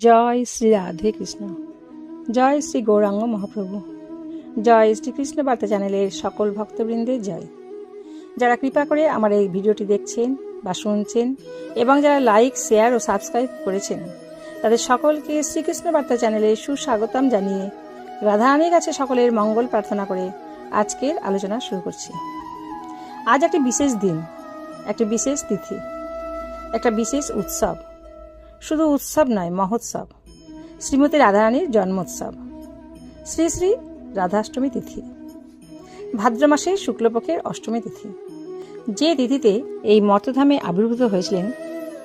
জয় শ্রী রাধে কৃষ্ণ। জয় শ্রী গৌরাঙ্গ মহাপ্রভু। জয় শ্রীকৃষ্ণ বার্তা চ্যানেলের সকল ভক্তবৃন্দের জয়। যারা কৃপা করে আমার এই ভিডিওটি দেখছেন বা শুনছেন এবং যারা লাইক, শেয়ার ও সাবস্ক্রাইব করেছেন, তাদের সকলকে শ্রীকৃষ্ণ বার্তা চ্যানেলে সুস্বাগতম জানিয়ে রাধারানীর কাছে সকলের মঙ্গল প্রার্থনা করে আজকের আলোচনা শুরু করছি। আজ একটি বিশেষ দিন, একটি বিশেষ তিথি, একটা বিশেষ উৎসব। শুধু উৎসব নয়, মহোৎসব। শ্রীমতী রাধারানীর জন্মোৎসব। শ্রী শ্রী রাধাষ্টমী তিথি। ভাদ্র মাসের শুক্লপক্ষের অষ্টমী তিথি। যে তিথিতে এই মর্তধামে আবির্ভূত হয়েছিলেন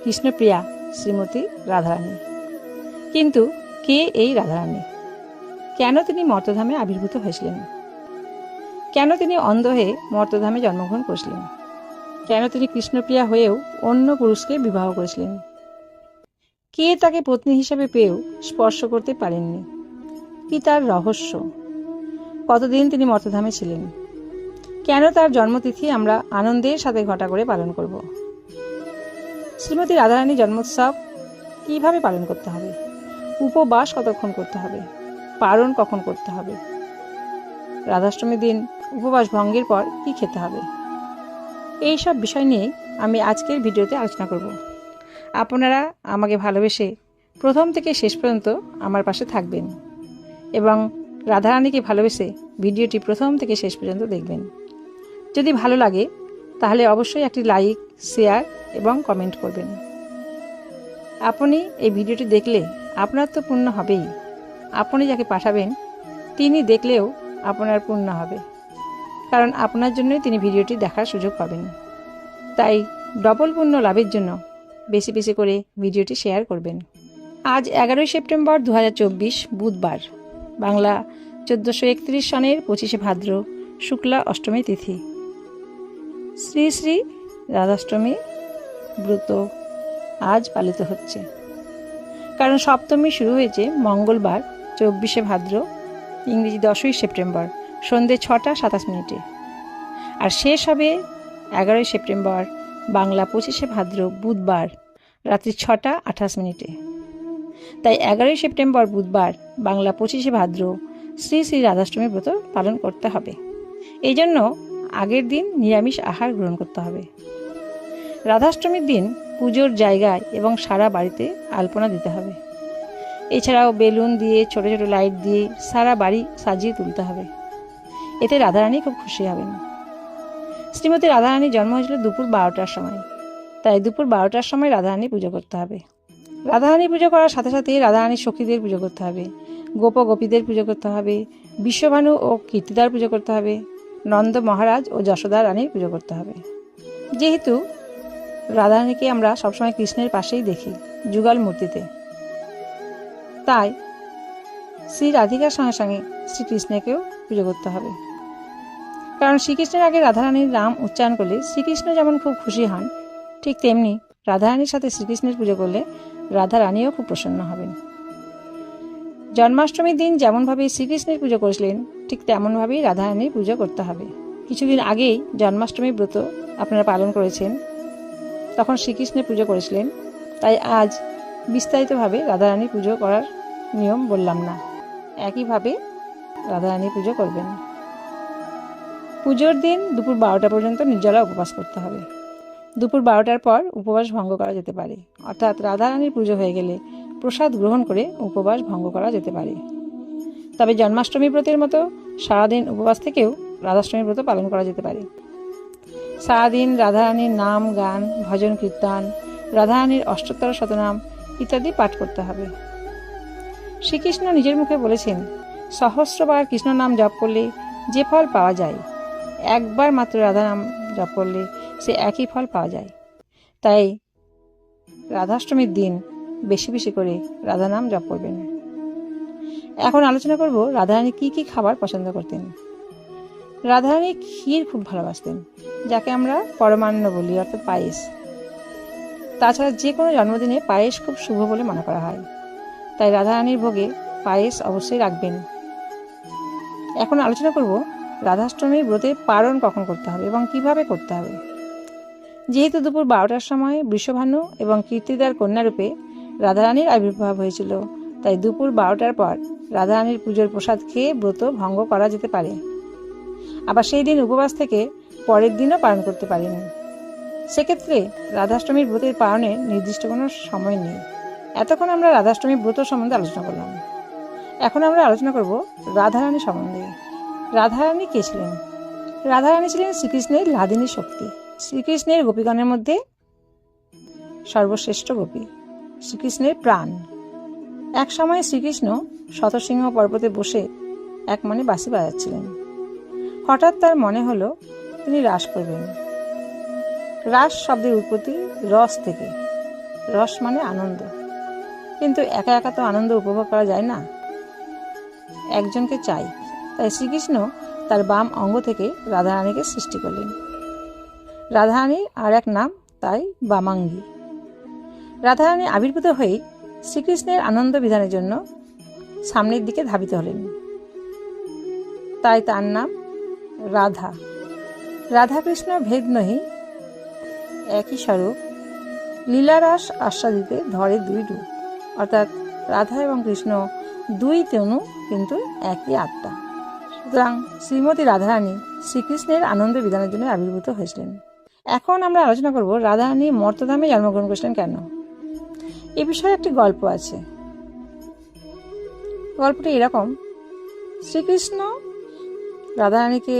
কৃষ্ণপ্রিয়া শ্রীমতী রাধারানী। কিন্তু কে এই রাধারানী? কেন তিনি মর্তধামে আবির্ভূত হয়েছিলেন? কেন তিনি অন্ধ হয়ে মর্তধামে জন্মগ্রহণ করেছিলেন? কেন তিনি কৃষ্ণপ্রিয়া হয়েও অন্য পুরুষকে বিবাহ করেছিলেন? কে তাকে পত্নী হিসেবে পেয়েও স্পর্শ করতে পারেননি। কি তার রহস্য? কতদিন তিনি মর্তধামে ছিলেন? কেন তার জন্মতিথি আমরা আনন্দের সাথে ঘটা করে পালন করব? শ্রীমতী রাধারানী জন্মোৎসব কীভাবে পালন করতে হবে? উপবাস কতক্ষণ করতে হবে? পালন কখন করতে হবে? রাধাষ্টমীর দিন উপবাস ভঙ্গের পর কি খেতে হবে? এই সব বিষয় নিয়ে আমি আজকের ভিডিওতে আলোচনা করব। আপনারা আমাকে ভালোবেসে প্রথম থেকে শেষ পর্যন্ত আমার পাশে থাকবেন এবং রাধারানীকে ভালোবেসে ভিডিওটি প্রথম থেকে শেষ পর্যন্ত দেখবেন। যদি ভালো লাগে, তাহলে অবশ্যই একটি লাইক, শেয়ার এবং কমেন্ট করবেন। আপনি এই ভিডিওটি দেখলে আপনার তো পূর্ণ হবেই। আপনি যাকে পাঠাবেন, তিনি দেখলেও আপনার পূর্ণ হবে। কারণ আপনার জন্যই তিনি ভিডিওটি দেখার সুযোগ পাবেন। তাই ডবল পূর্ণ লাভের জন্য বেশি বেশি করে ভিডিওটি শেয়ার করবেন। আজ এগারোই সেপ্টেম্বর দু হাজার চব্বিশ, বুধবার। বাংলা চোদ্দোশো একত্রিশ সনের পঁচিশে ভাদ্র, শুক্লা অষ্টমী তিথি। শ্রী শ্রী রাধাষ্টমী ব্রত আজ পালিত হচ্ছে। কারণ সপ্তমী শুরু হয়েছে মঙ্গলবার, চব্বিশে ভাদ্র, ইংরেজি দশই সেপ্টেম্বর, সন্ধে ছটা সাতাশ মিনিটে। আর শেষ হবে এগারোই সেপ্টেম্বর বাংলা পঁচিশে ভাদ্র বুধবার রাত্রি ছটা আঠাশ মিনিটে। তাই এগারোই সেপ্টেম্বর বুধবার বাংলা পঁচিশে ভাদ্র শ্রী শ্রী রাধাষ্টমী ব্রত পালন করতে হবে। এই জন্য আগের দিন নিরামিষ আহার গ্রহণ করতে হবে। রাধাষ্টমীর দিন পুজোর জায়গায় এবং সারা বাড়িতে আলপনা দিতে হবে। এছাড়াও বেলুন দিয়ে, ছোট ছোট লাইট দিয়ে সারা বাড়ি সাজিয়ে তুলতে হবে। এতে রাধারানী খুব খুশি হবেন। শ্রীমতী রাধারানীর জন্ম হয়েছিল দুপুর বারোটার সময়। তাই দুপুর বারোটার সময় রাধারানী পুজো করতে হবে। রাধারানী পুজো করার সাথে সাথে রাধারানীর সখীদের পুজো করতে হবে। গোপ গোপীদের পুজো করতে হবে। বিশ্বভানু ও কীর্তিদার পুজো করতে হবে। নন্দ মহারাজ ও যশোদা রানীর পুজো করতে হবে। যেহেতু রাধারানীকে আমরা সবসময় কৃষ্ণের পাশেই দেখি, যুগল মূর্তিতে। তাই শ্রী রাধিকার সঙ্গে সঙ্গে শ্রীকৃষ্ণকেও পুজো করতে হবে। কারণ শ্রীকৃষ্ণের আগে রাধারানীর নাম উচ্চারণ করলে শ্রীকৃষ্ণ যেমন খুব খুশি হন, ঠিক তেমনি রাধারানীর সাথে শ্রীকৃষ্ণের পুজো করলে রাধারানীও খুব প্রসন্ন হবেন। জন্মাষ্টমীর দিন যেমনভাবে শ্রীকৃষ্ণের পুজো করেছিলেন, ঠিক তেমনভাবেই রাধারানীর পুজো করতে হবে। কিছুদিন আগেই জন্মাষ্টমী ব্রত আপনারা পালন করেছেন, তখন শ্রীকৃষ্ণের পুজো করেছিলেন, তাই আজ বিস্তারিতভাবে রাধারানীর পুজো করার নিয়ম বললাম না। একইভাবে রাধারানীর পুজো করবেন। পুজোর দিন দুপুর বারোটা পর্যন্ত নির্জলা উপবাস করতে হবে। দুপুর বারোটার পর উপবাস ভঙ্গ করা যেতে পারে। অর্থাৎ রাধারানীর পুজো হয়ে গেলে প্রসাদ গ্রহণ করে উপবাস ভঙ্গ করা যেতে পারে। তবে জন্মাষ্টমী ব্রতের মতো সারাদিন উপবাস থেকেও রাধাষ্টমী ব্রত পালন করা যেতে পারে। সারাদিন রাধারানীর নাম, গান, ভজন, কীর্তন, রাধারানীর অষ্টোত্তর শতনাম ইত্যাদি পাঠ করতে হবে। শ্রীকৃষ্ণ নিজের মুখে বলেছেন, সহস্রবার কৃষ্ণ নাম জপ করলে যে ফল পাওয়া যায় একবার মাত্র রাধা নাম জপ করলে সে একই ফল পাওয়া যায়। তাই রাধাষ্টমীর দিন বেশি বেশি করে রাধা নাম জপ করবেন। এখন আলোচনা করব রাধারানী কি কি খাবার পছন্দ করতেন। রাধারানী ক্ষীর খুব ভালোবাসতেন, যাকে আমরা পরমান্ন বলি, অর্থাৎ পায়েস। তাছাড়া যে কোনো জন্মদিনে পায়েস খুব শুভ বলে মনে করা হয়। তাই রাধারানীর ভোগে পায়েস অবশ্যই রাখবেন। এখন আলোচনা করব রাধাষ্টমীর ব্রতে পালন কখন করতে হবে এবং কীভাবে করতে হবে? যেহেতু দুপুর বারোটার সময় বৃষভানু এবং কীর্তিদার কন্যারূপে রাধারানীর আবির্ভাব হয়েছিল, তাই দুপুর বারোটার পর রাধারানীর পুজোর প্রসাদ খেয়ে ব্রত ভঙ্গ করা যেতে পারে। আবার সেই দিন উপবাস থেকে পরের দিনও পালন করতে পারেনি। সেক্ষেত্রে রাধাষ্টমীর ব্রতের পালনের নির্দিষ্ট কোনো সময় নেই। এতক্ষণ আমরা রাধাষ্টমীর ব্রত সম্বন্ধে আলোচনা করলাম। এখন আমরা আলোচনা করব রাধারানী সম্বন্ধে। রাধারানী কে ছিলেন? রাধারানী ছিলেন শ্রীকৃষ্ণের লাদিনী শক্তি। শ্রীকৃষ্ণের গোপীগণের মধ্যে সর্বশ্রেষ্ঠ গোপী, শ্রীকৃষ্ণের প্রাণ। এক সময় শ্রীকৃষ্ণ শতসিংহ পর্বতে বসে এক মনে বাঁশি বাজাচ্ছিলেন। হঠাৎ তার মনে হলো, তিনি রাস করবেন। রাস শব্দের উৎপত্তি রস থেকে। রস মানে আনন্দ। কিন্তু একা একা তো আনন্দ উপভোগ করা যায় না। একজনকে চাই। তাই শ্রীকৃষ্ণ তার বাম অঙ্গ থেকে রাধারানীকে সৃষ্টি করলেন। রাধারানী আর এক নাম তাই বামাঙ্গী। রাধারানী আবির্ভূত হয়ে শ্রীকৃষ্ণের আনন্দ বিধানের জন্য সামনের দিকে ধাবিত হলেন। তাই তার নাম রাধা। রাধাকৃষ্ণ ভেদ নহি, একই স্বরূপ, লীলারাস আস্বাদিতে ধরে দুই রূপ, অর্থাৎ রাধা এবং কৃষ্ণ দুই তনু কিন্তু একই আত্মা। সুতরাং শ্রীমতী রাধারানী শ্রীকৃষ্ণের আনন্দ বিধানের জন্য আবির্ভূত হয়েছিলেন। এখন আমরা আলোচনা করব, রাধারানী মর্তধামে জন্মগ্রহণ করেছিলেন কেন? এ বিষয়ে একটি গল্প আছে। গল্পটি এরকম, শ্রীকৃষ্ণ রাধারানীকে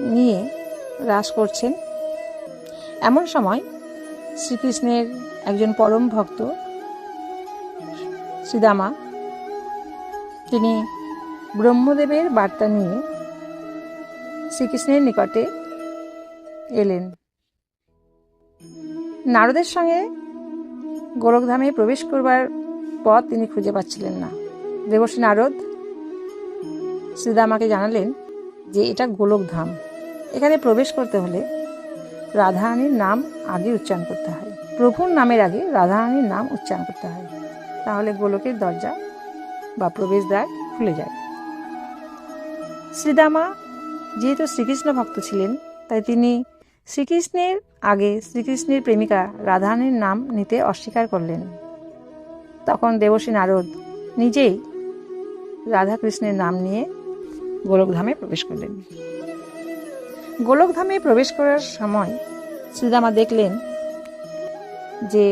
নিয়ে রাস করছেন। এমন সময় শ্রীকৃষ্ণের একজন পরম ভক্ত শ্রীদামা তিনি ব্রহ্মদেবের বার্তা নিয়ে শ্রীকৃষ্ণের নিকটে এলেন। নারদের সঙ্গে গোরখধামে প্রবেশ করবার পথ তিনি খুঁজে পাচ্ছিলেন না। দেবশ্রী নারদ শ্রীদামাকে জানালেন যে এটা গোলকধাম। এখানে প্রবেশ করতে হলে রাধারানীর নাম আগে উচ্চারণ করতে হয়। প্রভুর নামের আগে রাধারানীর নাম উচ্চারণ করতে হয়। তাহলে গোলকের দরজা বা প্রবেশদ্বার খুলে যায়। শ্রীদামা যেহেতু শ্রীকৃষ্ণ ভক্ত ছিলেন, তাই তিনি শ্রীকৃষ্ণের আগে শ্রীকৃষ্ণের প্রেমিকা রাধারানীর নাম নিতে অস্বীকার করলেন। তখন দেবশ্রী নারদ নিজেই রাধাকৃষ্ণের নাম নিয়ে গোলকধামে প্রবেশ করলেন। গোলকধামে প্রবেশ করার সময় শ্রীদামা দেখলেন যে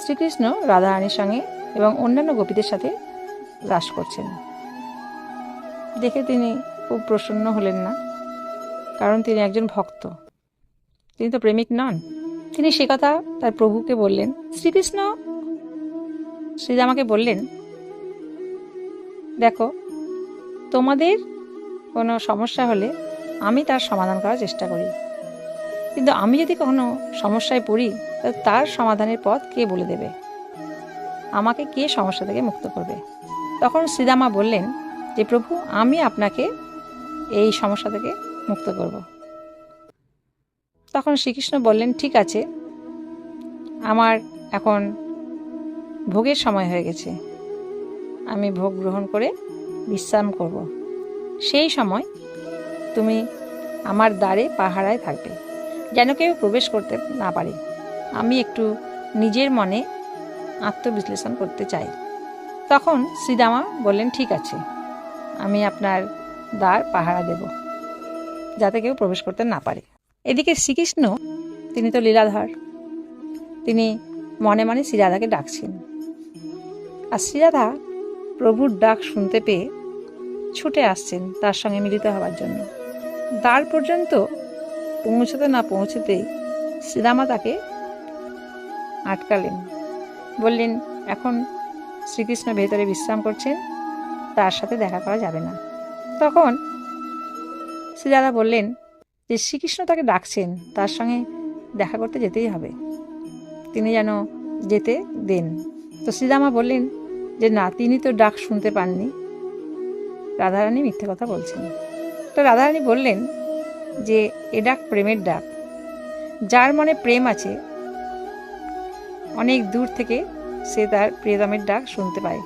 শ্রীকৃষ্ণ রাধারানীর সঙ্গে এবং অন্যান্য গোপীদের সাথে রাস করছেন। দেখে তিনি খুব প্রসন্ন হলেন না, কারণ তিনি একজন ভক্ত। তিনি তো প্রেমিক নন। তিনি সে কথা তার প্রভুকে বললেন, শ্রীকৃষ্ণ শ্রীদামাকে বললেন, দেখো, তোমাদের কোনো সমস্যা হলে আমি তার সমাধান করার চেষ্টা করি। কিন্তু আমি যদি কখনো সমস্যায় পড়ি তাহলে তার সমাধানের পথ কে বলে দেবে? আমাকে কে সমস্যা থেকে মুক্ত করবে? তখন শ্রীদামা বললেন, যে প্রভু, আমি আপনাকে এই সমস্যা থেকে মুক্ত করব। তখন শ্রীকৃষ্ণ বললেন, ঠিক আছে, আমার এখন ভোগের সময় হয়ে গেছে। আমি ভোগ গ্রহণ করে বিশ্রাম করব। সেই সময় তুমি আমার দ্বারে পাহারায় থাকবে, যেন কেউ প্রবেশ করতে না পারে। আমি একটু নিজের মনে আত্মবিশ্লেষণ করতে চাই। তখন শ্রীদামা বললেন, ঠিক আছে, আমি আপনার দ্বার পাহারা দেব, যাতে কেউ প্রবেশ করতে না পারে। এদিকে শ্রীকৃষ্ণ, তিনি তো লীলাধর, তিনি মনে মনে শ্রীরাধাকে ডাকছেন। আর শ্রীরাধা প্রভুর ডাক শুনতে পেয়ে ছুটে আসছেন তার সঙ্গে মিলিত হওয়ার জন্য। দ্বার পর্যন্ত পৌঁছতে না পৌঁছতেই শ্রীরামা তাকে আটকালেন। বললেন, এখন শ্রীকৃষ্ণ ভেতরে বিশ্রাম করছেন, তার সাথে দেখা করা যাবে না। তখন শ্রীরাধা বললেন যে শ্রীকৃষ্ণ তাকে ডাকছেন, তার সঙ্গে দেখা করতে যেতেই হবে। তিনি যেন যেতে দেন। তো শ্রীরামা বললেন যে, না, তিনি তো ডাক শুনতে পাননি। রাধারানী মিথ্যে কথা বলছেন। তো রাধারানী বললেন যে, এ ডাক প্রেমের ডাক। যার মনে প্রেম আছে, অনেক দূর থেকে সে তার প্রিয়তমের ডাক শুনতে পায়।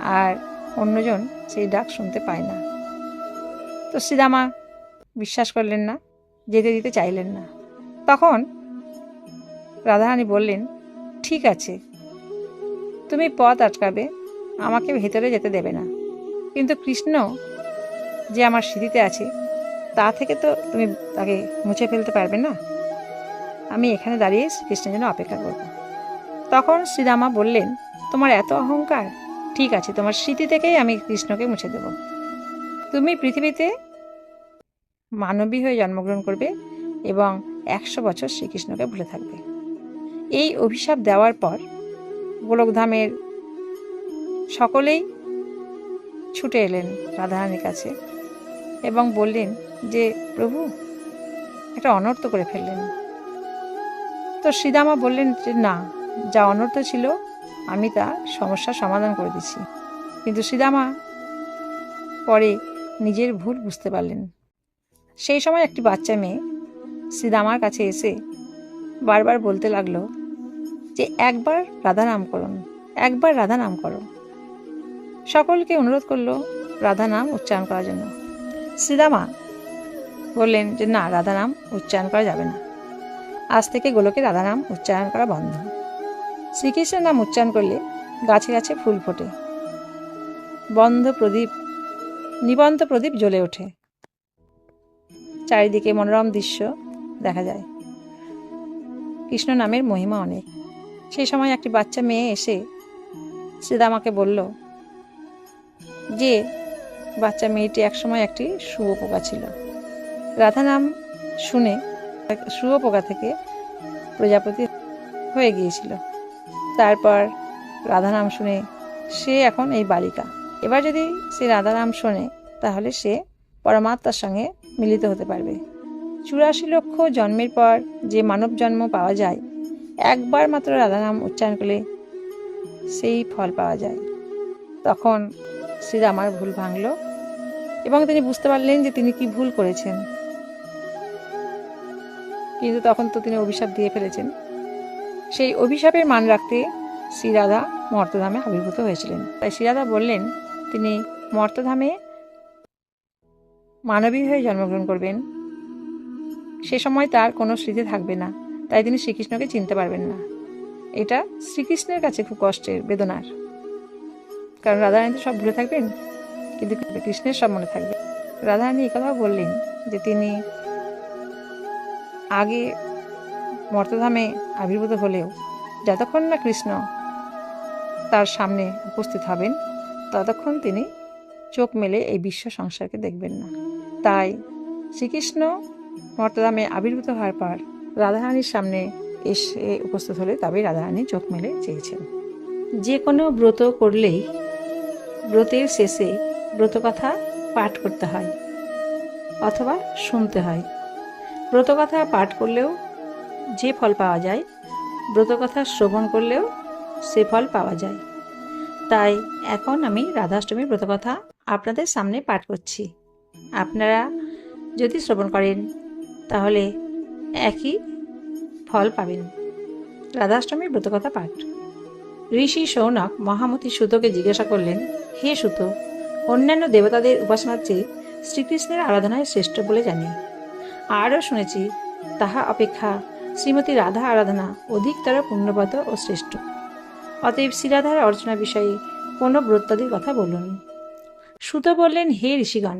আর অন্যজন সেই ডাক শুনতে পায় না। তো শ্রীদামা বিশ্বাস করলেন না, যেতে দিতে চাইলেন না। তখন রাধারানী বললেন, ঠিক আছে, তুমি পথ আটকাবে, আমাকে ভেতরে যেতে দেবে না। কিন্তু কৃষ্ণ যে আমার স্মৃতিতে আছে, তা থেকে তো তুমি তাকে মুছে ফেলতে পারবে না। আমি এখানে দাঁড়িয়ে কৃষ্ণের জন্য অপেক্ষা করব। তখন শ্রীরামা বললেন, তোমার এত অহংকার ঠিক আছে, তোমার স্মৃতি থেকেই আমি কৃষ্ণকে মুছে দেব। তুমি পৃথিবীতে মানবী হয়ে জন্মগ্রহণ করবে এবং একশো বছর শ্রীকৃষ্ণকে ভুলে থাকবে। এই অভিশাপ দেওয়ার পর গোলকধামের সকলেই ছুটে এলেন রাধারানীর কাছে এবং বললেন যে, প্রভু, একটা অনর্থ করে ফেললেন। তো শ্রীদামা বললেন যে, না, যা অনর্থ ছিল আমি তা সমস্যার সমাধান করে দিচ্ছি কিন্তু শ্রীদামা পরে নিজের ভুল বুঝতে পারলেন। সেই সময় একটি বাচ্চা মেয়ে শ্রীদামার কাছে এসে বারবার বলতে লাগল যে, একবার রাধা নাম করুন, একবার রাধা নাম করো। সকলকে অনুরোধ করল রাধা নাম উচ্চারণ করার জন্য। শ্রীদামা বললেন যে, না রাধা নাম উচ্চারণ করা যাবে না। আজ থেকে গোলকে রাধা নাম উচ্চারণ করা বন্ধ। শ্রীকৃষ্ণের নাম উচ্চারণ করলে গাছে গাছে ফুল ফোটে। বন্ধ প্রদীপ, নিবন্ধ প্রদীপ জ্বলে ওঠে। চারিদিকে মনোরম দৃশ্য দেখা যায়। কৃষ্ণ নামের মহিমা অনেক। সেই সময় একটি বাচ্চা মেয়ে এসে শ্রীদামাকে বলল, যে বাচ্চা মেয়েটি একসময় একটি শুয়োপোকা ছিল। রাধা নাম শুনে শুয়োপোকা থেকে প্রজাপতি হয়ে গিয়েছিল। তারপর রাধা নাম শুনে, সে এখন এই বালিকা। এবার যদি সে রাধা নাম শোনে, তাহলে সে পরমাত্মার সঙ্গে মিলিত হতে পারবে। চুরাশি লক্ষ জন্মের পর যে মানব জন্ম পাওয়া যায়, একবার মাত্র রাধা নাম উচ্চারণ করলে সেই ফল পাওয়া যায়। তখন শ্রীরামার ভুল ভাঙল এবং তিনি বুঝতে পারলেন যে তিনি কি ভুল করেছেন। কিন্তু তখন তো তিনি অভিশাপ দিয়ে ফেলেছেন। সেই অভিশাপের মান রাখতে শ্রীরাধা মর্তধামে আবির্ভূত হয়েছিলেন। তাই শ্রীরাধা বললেন, তিনি মর্তধামে মানবী হয়ে জন্মগ্রহণ করবেন। সে সময় তার কোনো স্মৃতি থাকবে না, তাই তিনি শ্রীকৃষ্ণকে চিনতে পারবেন না। এটা শ্রীকৃষ্ণের কাছে খুব কষ্টের, বেদনার। কারণ রাধারানী তো সব ভুলে থাকবেন, কিন্তু কৃষ্ণের সব মনে থাকবে। রাধারানী এই কথাও বললেন যে তিনি আগে মর্তধামে আবির্ভূত হলেও যতক্ষণ না কৃষ্ণ তার সামনে উপস্থিত হবেন, ততক্ষণ তিনি চোখ মেলে এই বিশ্ব সংসারকে দেখবেন না। তাই শ্রীকৃষ্ণ মর্তধামে আবির্ভূত হওয়ার পর রাধারানীর সামনে এসে উপস্থিত হলে তবেই রাধারানী চোখ মেলে চেয়েছেন। যে কোনো ব্রত করলেই ব্রতের শেষে ব্রতকথা পাঠ করতে হয় অথবা শুনতে হয়। ব্রতকথা পাঠ করলেও যে ফল পাওয়া যায়, ব্রতকথা শ্রবণ করলেও সে ফল পাওয়া যায়। তাই এখন আমি রাধাষ্টমীর ব্রতকথা আপনাদের সামনে পাঠ করছি। আপনারা যদি শ্রবণ করেন, তাহলে একই ফল পাবেন। রাধাষ্টমীর ব্রতকথা পাঠ। ঋষি সৌনক মহামতি সুতোকে জিজ্ঞাসা করলেন, হে সুত, অন্যান্য দেবতাদের উপাসনার চেয়ে শ্রীকৃষ্ণের আরাধনায় শ্রেষ্ঠ বলে জানি। আরও শুনেছি, তাহা অপেক্ষা শ্রীমতী রাধা আরাধনা অধিকতর পুণ্যপত ও শ্রেষ্ঠ। অতএব শ্রীরাধার অর্চনা বিষয়ে কোনো ব্রতাদির কথা বলুন। সুত বললেন, হে ঋষিগণ,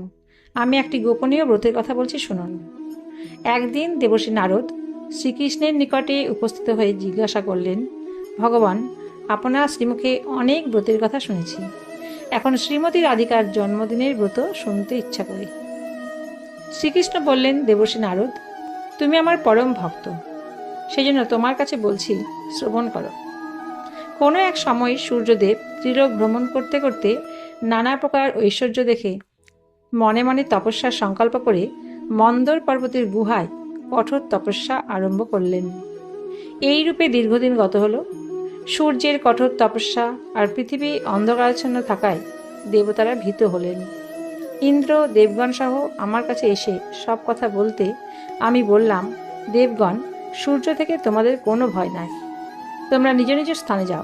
আমি একটি গোপনীয় ব্রতের কথা বলছি, শুনুন। একদিন দেবশ্রী নারদ শ্রীকৃষ্ণের নিকটে উপস্থিত হয়ে জিজ্ঞাসা করলেন, ভগবান, আপনার শ্রীমুখে অনেক ব্রতের কথা শুনেছি। এখন শ্রীমতী রাধিকার জন্মদিনের ব্রত শুনতে ইচ্ছা করি। শ্রীকৃষ্ণ বললেন, দেবশ্রী নারদ, তুমি আমার পরম ভক্ত। সেজন্য তোমার কাছে বলছি, শ্রবণ করো। কোনো এক সময় সূর্যদেব ত্রিলোক ভ্রমণ করতে করতে নানা প্রকার ঐশ্বর্য দেখে মনে মনে তপস্যার সংকল্প করে মন্দর পর্বতের গুহায় কঠোর তপস্যা আরম্ভ করলেন। এই রূপে দীর্ঘদিন গত হলো। সূর্যের কঠোর তপস্যা আর পৃথিবী অন্ধকারাচ্ছন্ন থাকায় দেবতারা ভীত হলেন। ইন্দ্র, দেবগণ সহ আমার কাছে এসে সব কথা বলতে আমি বললাম, দেবগণ সূর্য থেকে তোমাদের কোনো ভয় নাই। তোমরা নিজ নিজ স্থানে যাও।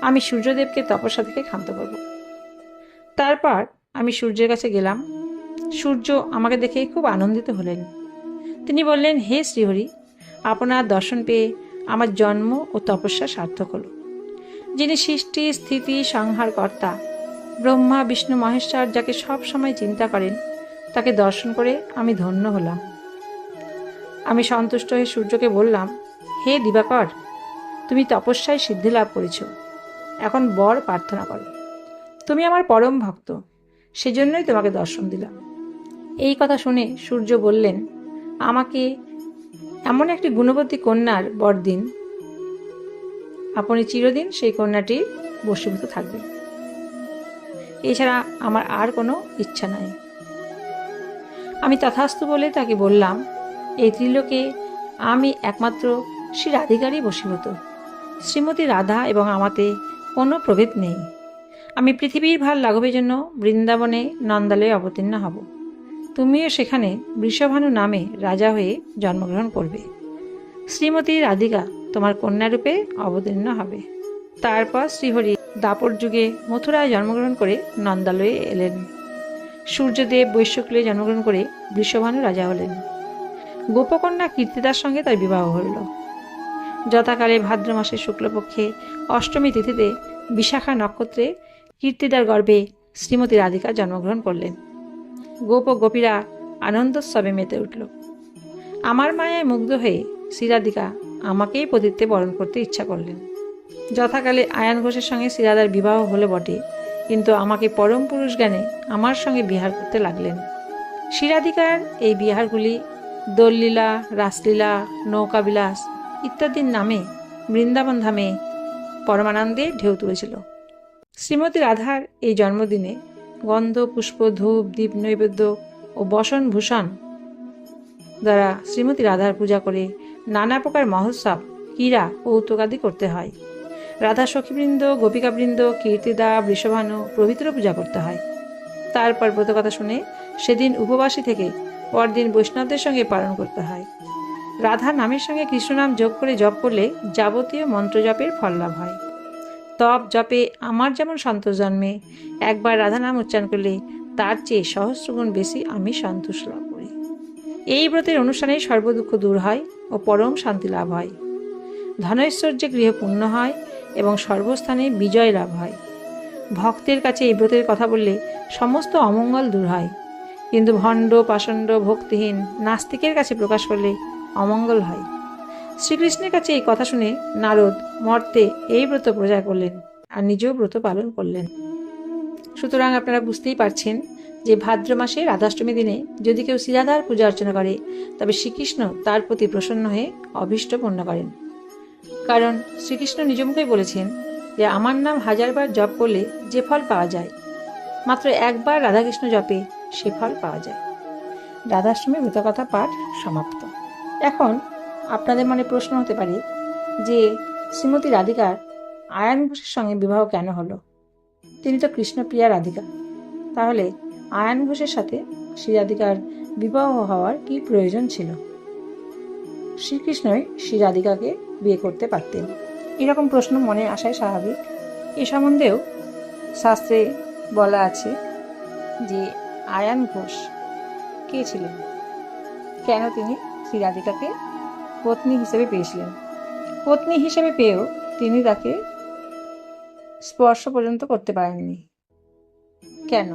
আমি সূর্যদেবকে তপস্যা থেকে ক্ষান্ত করব। তারপর আমি সূর্যের কাছে গেলাম। সূর্য আমাকে দেখে খুব আনন্দিত হলেন। তিনি বললেন, হে শ্রীহরি, আপনার দর্শন পেয়ে আমার জন্ম ও তপস্যা সার্থক হলো। যিনি সৃষ্টি, স্থিতি, সংহারকর্তা, ব্রহ্মা, বিষ্ণু, মহেশ্বর যাকে সব সময় চিন্তা করেন, তাকে দর্শন করে আমি ধন্য হলাম। আমি সন্তুষ্ট হয়ে সূর্যকে বললাম, হে দিবাকর, তুমি তপস্যায় সিদ্ধি লাভ করেছ। এখন বর প্রার্থনা করো। তুমি আমার পরম ভক্ত। সেজন্যই তোমাকে দর্শন দিলাম। এই কথা শুনে সূর্য বললেন, আমাকে এমন একটি গুণবতী কন্যার বর দিন। আপনি চিরদিন সেই কন্যাটির বশীভূত থাকবেন। এছাড়া আমার আর কোনো ইচ্ছা নাই। আমি তথাস্তু বলে তাকে বললাম এই ত্রিলোকে আমি একমাত্র শ্রী রাধিকারই বশীভূত। শ্রীমতী রাধা এবং আমাতে কোনো প্রভেদ নেই। আমি পৃথিবীর ভার লাঘবের জন্য বৃন্দাবনে নন্দালয়ে অবতীর্ণ হব। তুমিও সেখানে বৃষভানু নামে রাজা হয়ে জন্মগ্রহণ করবে। শ্রীমতী রাধিকা তোমার কন্যারূপে অবতীর্ণ হবে। তারপর শ্রীহরি দাপর যুগে মথুরায় জন্মগ্রহণ করে নন্দালয়ে এলেন। সূর্যদেব বৈশ্যকুলে জন্মগ্রহণ করে বৃষভানু রাজা হলেন। গোপকন্যা কীর্তিদার সঙ্গে তার বিবাহ হল যথাকালে ভাদ্র মাসের শুক্লপক্ষে অষ্টমী তিথিতে বিশাখা নক্ষত্রে কীর্তিদার গর্ভে শ্রীমতী রাধিকা জন্মগ্রহণ করলেন। গোপ গোপীরা আনন্দোৎসবে মেতে উঠল। আমার মায়ায় মুগ্ধ হয়ে শ্রীরাধিকা আমাকেই পতিত্বে বরণ করতে ইচ্ছা করলেন। যথাকালে আয়ান ঘোষের সঙ্গে শ্রীরাধার বিবাহ হলো বটে, কিন্তু আমাকে পরম পুরুষ জ্ঞানে আমার সঙ্গে বিহার করতে লাগলেন। শ্রীরাধিকার এই বিহারগুলি দোললীলা, রাসলীলা, নৌকাবিলাস ইত্যাদির নামে বৃন্দাবন ধামে পরমানন্দে ঢেউ তুলেছিল। শ্রীমতী রাধার এই জন্মদিনে গন্ধ, পুষ্প, ধূপ, দীপ, নৈবেদ্য ও বসন ভূষণ দ্বারা শ্রীমতী রাধার পূজা করে নানা প্রকার মহোৎসব, ক্রীড়া কৌতুকাদি করতে হয়। রাধা সখীবৃন্দ, গোপিকাবৃন্দ, কীর্তিদা, বৃষভানু প্রভৃতিরও পূজা করতে হয়। তারপর ব্রতকথা শুনে সেদিন উপবাসী থেকে পরদিন বৈষ্ণবদের সঙ্গে পালন করতে হয়। রাধা নামের সঙ্গে কৃষ্ণনাম যোগ করে জপ করলে যাবতীয় মন্ত্র জপের ফল লাভ হয়। তপ জপে আমার যেমন সন্তোষ জন্মে, একবার রাধা নাম উচ্চারণ করলে তার চেয়ে সহস্রগুণ বেশি আমি সন্তোষ লাভ করি। এই ব্রতের অনুষ্ঠানে সর্বদুঃখ দূর হয় ও পরম শান্তি লাভ হয়। ধনৈশ্বর্যে গৃহ পূর্ণ হয় এবং সর্বস্থানে বিজয় লাভ হয়। ভক্তের কাছে এই ব্রতের কথা বললে সমস্ত অমঙ্গল দূর হয়। কিন্তু ভণ্ড, পাষণ্ড, ভক্তিহীন নাস্তিকের কাছে প্রকাশ করলে অমঙ্গল হয়। শ্রীকৃষ্ণের কাছে এই কথা শুনে নারদ মর্তে এই ব্রত প্রচার করলেন আর নিজেও ব্রত পালন করলেন। সুতরাং আপনারা বুঝতেই পারছেন যে ভাদ্র মাসে রাধাষ্টমী দিনে যদি কেউ শ্রীরাধার পূজা অর্চনা করে, তবে শ্রীকৃষ্ণ তার প্রতি প্রসন্ন হয়ে অভীষ্ট পূর্ণ করেন। কারণ শ্রীকৃষ্ণ নিজ মুখেই বলেছেন যে, আমার নাম হাজারবার জপ করলে যে ফল পাওয়া যায়। মাত্র একবার রাধাকৃষ্ণ জপে সে ফল পাওয়া যায়। রাধাষ্টমী ব্রতকথা পাঠ সমাপ্ত। এখন আপনাদের মনে প্রশ্ন হতে পারে যে, শ্রীমতী রাধিকার আয়ান ঘোষের সঙ্গে বিবাহ কেন হলো? তিনি তো কৃষ্ণপ্রিয়া রাধিকা। তাহলে আয়ান ঘোষের সাথে শ্রী রাধিকার বিবাহ হওয়ার কি প্রয়োজন ছিল? শ্রীকৃষ্ণই শ্রী রাধিকাকে বিয়ে করতে পারতেন। এরকম প্রশ্ন মনে আসাই স্বাভাবিক। এ সম্বন্ধেও শাস্ত্রে বলা আছে যে আয়ান ঘোষ। কে ছিলেন? কেন তিনি শ্রী রাধিকাকে পত্নী হিসেবে পেয়েছিলেন? পত্নী হিসেবে পেয়েও তিনি তাকে স্পর্শ পর্যন্ত করতে পারেননি। কেন?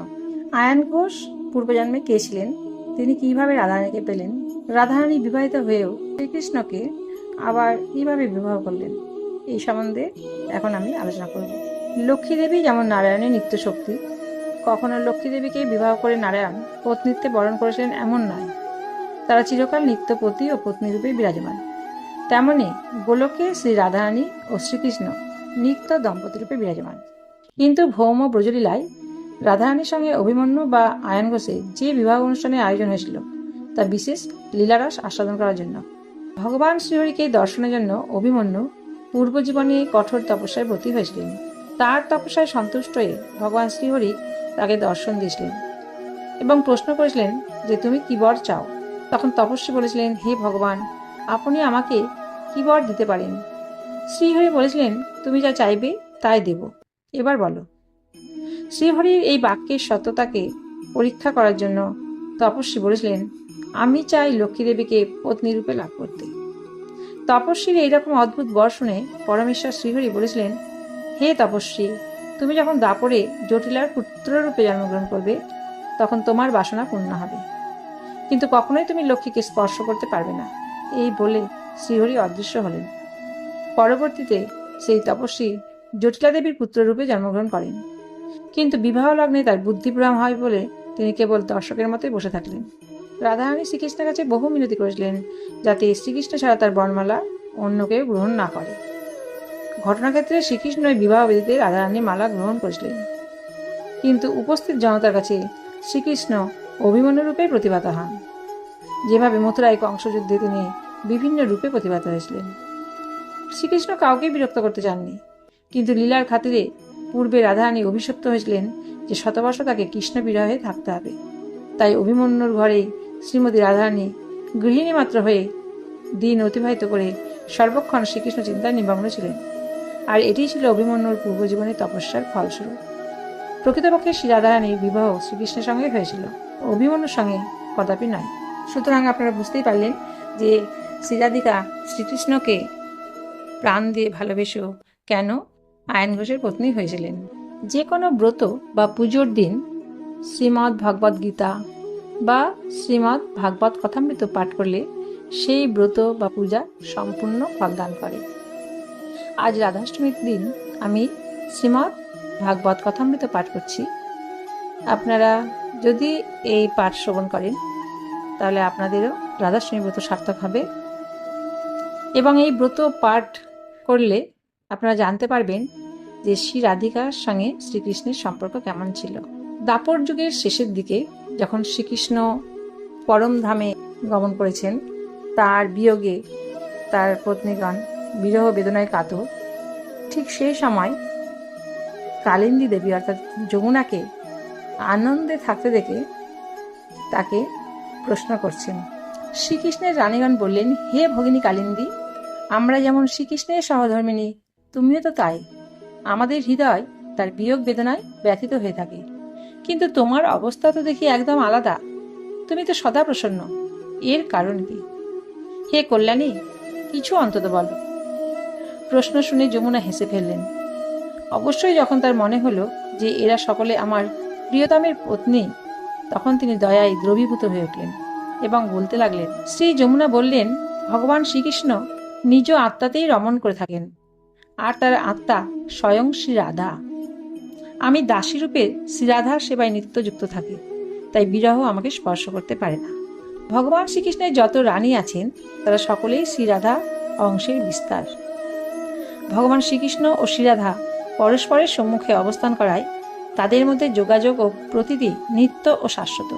আয়ান ঘোষ পূর্বজন্মে কে ছিলেন? তিনি কীভাবে রাধারানীকে পেলেন? রাধারানী বিবাহিত হয়েও শ্রীকৃষ্ণকে আবার কীভাবে বিবাহ করলেন? এই সম্বন্ধে এখন আমি আলোচনা করব। লক্ষ্মী দেবী যেমন নারায়ণের নিত্য শক্তি কখনো লক্ষ্মী দেবীকে বিবাহ করে নারায়ণ, পত্নীত্বে বরণ করেছিলেন এমন নয়। তারা চিরকাল নিত্যপতি ও পত্নীরূপে বিরাজমান। তেমনি গোলকে শ্রী রাধারানী ও শ্রীকৃষ্ণ নিত্য দম্পতিরূপে বিরাজমান। কিন্তু ভৌম ব্রজলীলায় রাধারানীর সঙ্গে অভিমন্যু বা আয়ন ঘোষে যে বিবাহ অনুষ্ঠানের আয়োজন হয়েছিল, তা বিশেষ লীলারস আস্বাদন করার জন্য। ভগবান শ্রীহরিকে দর্শনের জন্য অভিমন্যু পূর্বজীবনে কঠোর তপস্যায় ব্রতী হয়েছিলেন। তার তপস্যায় সন্তুষ্ট হয়ে ভগবান শ্রীহরি তাকে দর্শন দিয়েছিলেন এবং প্রশ্ন করেছিলেন যে তুমি কি বর চাও? তখন তপস্বী বলেছিলেন, হে ভগবান, আপনি আমাকে কি বর দিতে পারেন? শ্রীহরি বলেছিলেন, তুমি যা চাইবে তাই দেব। এবার বলো, শ্রীহরির এই বাক্যের সত্যতাকে পরীক্ষা করার জন্য তপস্বী বলেছিলেন, আমি চাই লক্ষ্মী দেবীকে পত্নী রূপে লাভ করতে। তপস্বীর এইরকম অদ্ভুত বর শুনে পরমেশ্বর শ্রীহরি বলেছিলেন, হে তপস্বী তুমি যখন দাপরে জটিলার পুত্ররূপে জন্মগ্রহণ করবে, তখন তোমার বাসনা পূর্ণ হবে। কিন্তু কখনোই তুমি লক্ষ্মীকে স্পর্শ করতে পারবে না। এই বলে শ্রীহরি অদৃশ্য হলেন। পরবর্তীতে সেই তপস্বী জটিলা দেবীর পুত্ররূপে জন্মগ্রহণ করেন। কিন্তু বিবাহ লগ্নে তার বুদ্ধিভ্রম হয় বলে তিনি কেবল দর্শকের মতোই বসে থাকলেন। রাধারানী শ্রীকৃষ্ণের কাছে বহু মিনতি করেছিলেন যাতে শ্রীকৃষ্ণ ছাড়া তার বর্ণমালা অন্য কেউ গ্রহণ না করে। ঘটনাক্ষেত্রে শ্রীকৃষ্ণ এই বিবাহ বিধিতে রাধারানী মালা গ্রহণ করেছিলেন কিন্তু উপস্থিত জনতার কাছে শ্রীকৃষ্ণ অভিমন্যু রূপে প্রতিভাত হন। যেভাবে মথুরায় কংসযুদ্ধে তিনি বিভিন্ন রূপে প্রতিভাত হয়েছিলেন। শ্রীকৃষ্ণ কাউকেই বিরক্ত করতে চাননি। কিন্তু লীলার খাতিরে পূর্বে রাধারানী অভিশপ্ত হয়েছিলেন যে শতবর্ষ তাকে কৃষ্ণ বিরহে থাকতে হবে। তাই অভিমন্যুর ঘরে শ্রীমতী রাধারানী গৃহিণী মাত্র হয়ে দিন অতিবাহিত করে সর্বক্ষণ শ্রীকৃষ্ণ চিন্তায় নিমগ্ন ছিলেন। আর এটিই ছিল অভিমন্যুর পূর্বজীবনের তপস্যার ফলস্বরূপ। প্রকৃতপক্ষে শ্রী রাধারানীর বিবাহ শ্রীকৃষ্ণের সঙ্গে হয়েছিল। অভিমন্যুর সঙ্গে কদাপি নয়। সুতরাং আপনারা বুঝতেই পারলেন যে শ্রীরাধিকা শ্রীকৃষ্ণকে প্রাণ দিয়ে ভালোবেসেও কেন আয়ন ঘোষের পত্নী হয়েছিলেন। যে কোনো ব্রত বা পুজোর দিন শ্রীমদ্ ভগবদ্ গীতা বা শ্রীমদ্ ভাগবত কথামৃত পাঠ করলে সেই ব্রত বা পূজা সম্পূর্ণ ফলদান করে। আজ রাধাষ্টমীর দিন আমি শ্রীমদ্ ভাগবত কথামৃত পাঠ করছি। আপনারা যদি এই পাঠ শ্রবণ করেন, তাহলে আপনাদেরও রাধাষ্টমী ব্রত সার্থক হবে। এবং এই ব্রত পাঠ করলে আপনারা জানতে পারবেন যে শ্রী রাধিকার সঙ্গে শ্রীকৃষ্ণের সম্পর্ক কেমন ছিল। দাপর যুগের শেষের দিকে যখন শ্রীকৃষ্ণ পরম ধামে গমন করেছেন, তার বিয়োগে তার পত্নীগণ বিরহ বেদনায় কাতর ঠিক সেই সময় কালিন্দী দেবী, অর্থাৎ যমুনাকে আনন্দে থাকতে দেখে তাকে প্রশ্ন করছেন। শ্রীকৃষ্ণের রানীগণ বললেন, হে ভগিনী কালিন্দী, আমরা যেমন শ্রীকৃষ্ণের সহধর্মিনী তুমিও তো তাই। আমাদের হৃদয় তার বিয়োগ বেদনায় ব্যথিত হয়ে থাকে। কিন্তু তোমার অবস্থা তো দেখি একদম আলাদা। তুমি তো সদা প্রসন্ন। এর কারণ কি? হে কল্যাণী, কিছু অন্তত বলো। প্রশ্ন শুনে যমুনা হেসে ফেললেন। অবশ্যই যখন তার মনে হলো যে এরা সকলে আমার প্রিয়তমের পত্নী, তখন তিনি দয়ায় দ্রবীভূত হয়ে উঠলেন এবং বলতে লাগলেন, শ্রী যমুনা বললেন, ভগবান শ্রীকৃষ্ণ নিজ আত্মাতেই রমণ করে থাকেন, আর তার আত্মা স্বয়ং শ্রী রাধা। আমি দাসী রূপে শ্রীরাধার সেবায় নিত্য যুক্ত থাকি, তাই বিরহ আমাকে স্পর্শ করতে পারে না। ভগবান শ্রীকৃষ্ণের যত রানী আছেন, তারা সকলেই শ্রীরাধা অংশের বিস্তার। ভগবান শ্রীকৃষ্ণ ও শ্রীরাধা পরস্পরের সম্মুখে অবস্থান করায় তাদের মধ্যে যোগাযোগ ও প্রতিটি নিত্য ও শাশ্বত।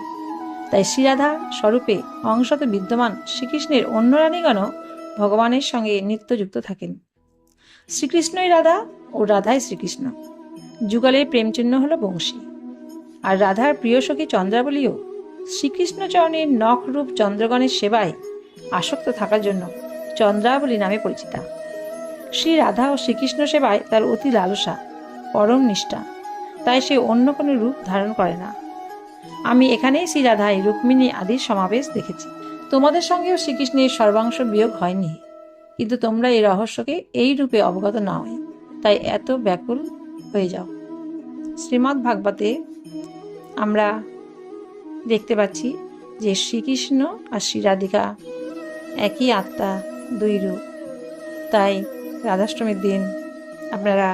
তাই শ্রীরাধা স্বরূপে অংশত বিদ্যমান শ্রীকৃষ্ণের অন্য রানীগণও ভগবানের সঙ্গে নিত্য যুক্ত থাকেন। শ্রীকৃষ্ণই রাধা ও রাধাই শ্রীকৃষ্ণ। যুগলের প্রেমচিহ্ন হল বংশী। আর রাধার প্রিয় সখী চন্দ্রাবলীও শ্রীকৃষ্ণচরণের নখরূপ চন্দ্রগণের সেবায় আসক্ত থাকার জন্য চন্দ্রাবলী নামে পরিচিতা। শ্রী রাধা ও শ্রীকৃষ্ণ সেবায় তার অতি লালসা, পরম নিষ্ঠা। তাই সে অন্য কোনো রূপ ধারণ করে না। আমি এখানেই শ্রী রাধায় রুক্মিণী আদির সমাবেশ দেখেছি। তোমাদের সঙ্গেও শ্রীকৃষ্ণের সর্বাংশ বিয়োগ হয়নি। কিন্তু তোমরা এই রহস্যকে এই রূপে অবগত না হয় তাই এত ব্যাকুল হয়ে যাও। শ্রীমদ্ ভাগবতে আমরা দেখতে পাচ্ছি যে শ্রীকৃষ্ণ আর শ্রী রাধিকা একই আত্মা, দুই রূপ। তাই রাধাষ্টমীর দিন। আপনারা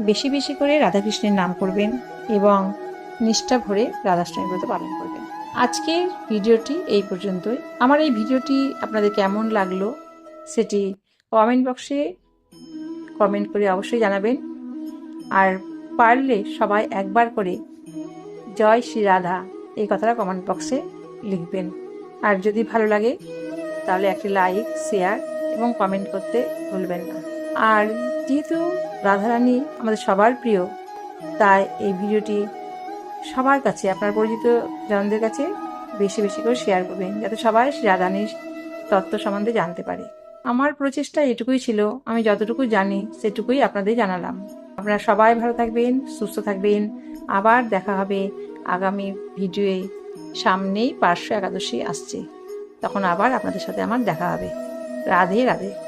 বেশি বেশি করে রাধাকৃষ্ণের নাম করবেন এবং নিষ্ঠা ভরে রাধাষ্টমী ব্রত পালন করবেন। আজকের ভিডিওটি এই পর্যন্তই। আমার এই ভিডিওটি আপনাদের কেমন লাগল সেটি কমেন্ট বক্সে কমেন্ট করে অবশ্যই জানাবেন। আর পারলে সবাই একবার করে জয় শ্রী রাধা এই কথাটা কমেন্ট বক্সে লিখবেন। আর যদি ভালো লাগে তাহলে একটি লাইক শেয়ার এবং কমেন্ট করতে ভুলবেন না। আর যেহেতু রাধারানী আমাদের সবার প্রিয়, তাই এই ভিডিওটি সবার কাছে, আপনার পরিচিত জনদের কাছে বেশি বেশি করে শেয়ার করবেন, যাতে সবাই রাধারানীর তত্ত্ব সম্বন্ধে জানতে পারে। আমার প্রচেষ্টা এটুকুই ছিল, আমি যতটুকু জানি সেটুকুই আপনাদের জানালাম। আপনারা সবাই ভালো থাকবেন, সুস্থ থাকবেন। আবার দেখা হবে আগামী ভিডিওয়ে, সামনেই পার্শ্ব একাদশী আসছে। তখন আবার আপনাদের সাথে আমার দেখা হবে। রাধে রাধে।